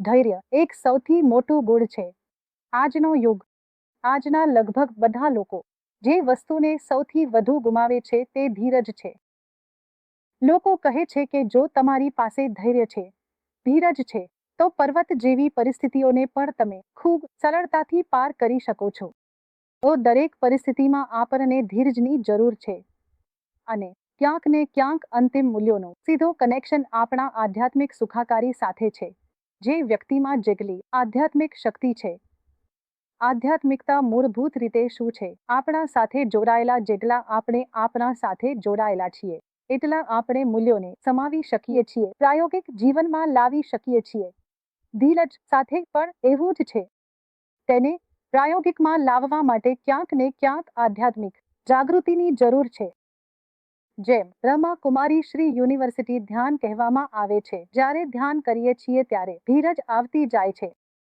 ધૈર્ય એક સૌથી મોટું ગુણ છે. આજનો યુગ, આજના લગભગ બધા લોકો, જે વસ્તુને સૌથી વધુ ગુમાવે છે તે ધીરજ છે. લોકો કહે છે કે જો તમારી પાસે ધૈર્ય છે, ધીરજ છે, તો પર્વત જેવી પરિસ્થિતિઓને પણ તમે ખૂબ સરળતાથી પાર કરી શકો છો. તો દરેક પરિસ્થિતિમાં આપણને ધીરજની જરૂર છે. અને ક્યાંક ને ક્યાંક અંતિમ મૂલ્યોનો સીધો કનેક્શન આપણા આધ્યાત્મિક સુખાકારી સાથે છે. જે વ્યક્તિમાં જેટલી આધ્યાત્મિક શક્તિ છે. આધ્યાત્મિકતા મૂળભૂત રીતે શું છે? આપણા સાથે જોડાયેલા જેટલા આપણે આપણા સાથે જોડાયેલા છીએ, એટલા આપણે મૂલ્યોને સમાવી શકીએ છીએ, પ્રાયોગિક જીવનમાં લાવી શકીએ છીએ. ધીરજ સાથે પણ એવું જ છે. તેને પ્રાયોગિકમાં લાવવા માટે ક્યાંક ને ક્યાંક આધ્યાત્મિક જાગૃતિની જરૂર છે. જેમ બ્રહ્મા કુમારી શ્રી યુનિવર્સિટી ધ્યાન કહેવામાં આવે છે. જ્યારે ધ્યાન કરીએ છીએ ત્યારે ધીરજ આવતી જાય છે.